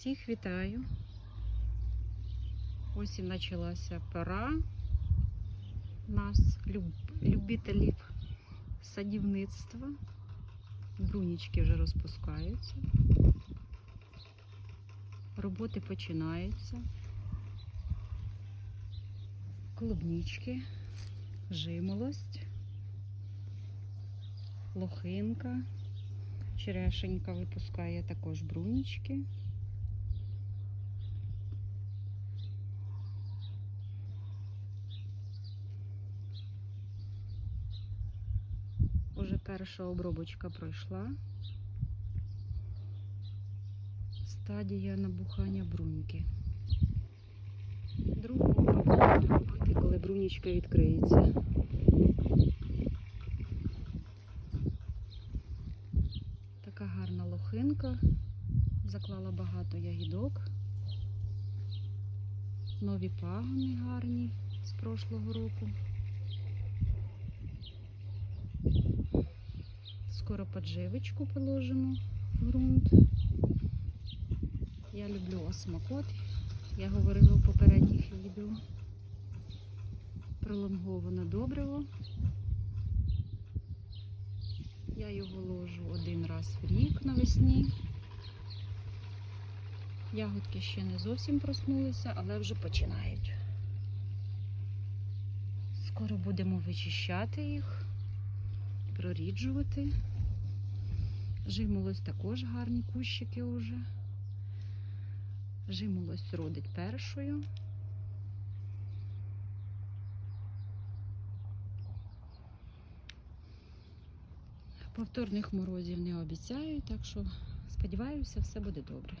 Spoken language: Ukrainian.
Всіх вітаю. Ось і почалася пора нас, люб- любителів садівництва. Брунічки вже розпускаються. Роботи починаються. Клубнічки, жимолость, лохинка. Черешенька випускає також брунічки. Перша обробочка пройшла. Стадія набухання бруньки. Другу обробку робити, коли брунічка відкриється. Така гарна лохинка. Заклала багато ягідок. Нові пагони гарні з прошлого року. Скоро подживочку положимо в ґрунт. Я люблю осмокот. Я говорила в попередніх відео. Пролонговане добриво. Я його ложу один раз в рік навесні. Ягодки ще не зовсім проснулися, але вже починають. Скоро будемо вичищати їх, проріджувати. Жимолось також гарні кущики уже. Жимолось родить першою. Повторних морозів не обіцяю, так що сподіваюся, все буде добре.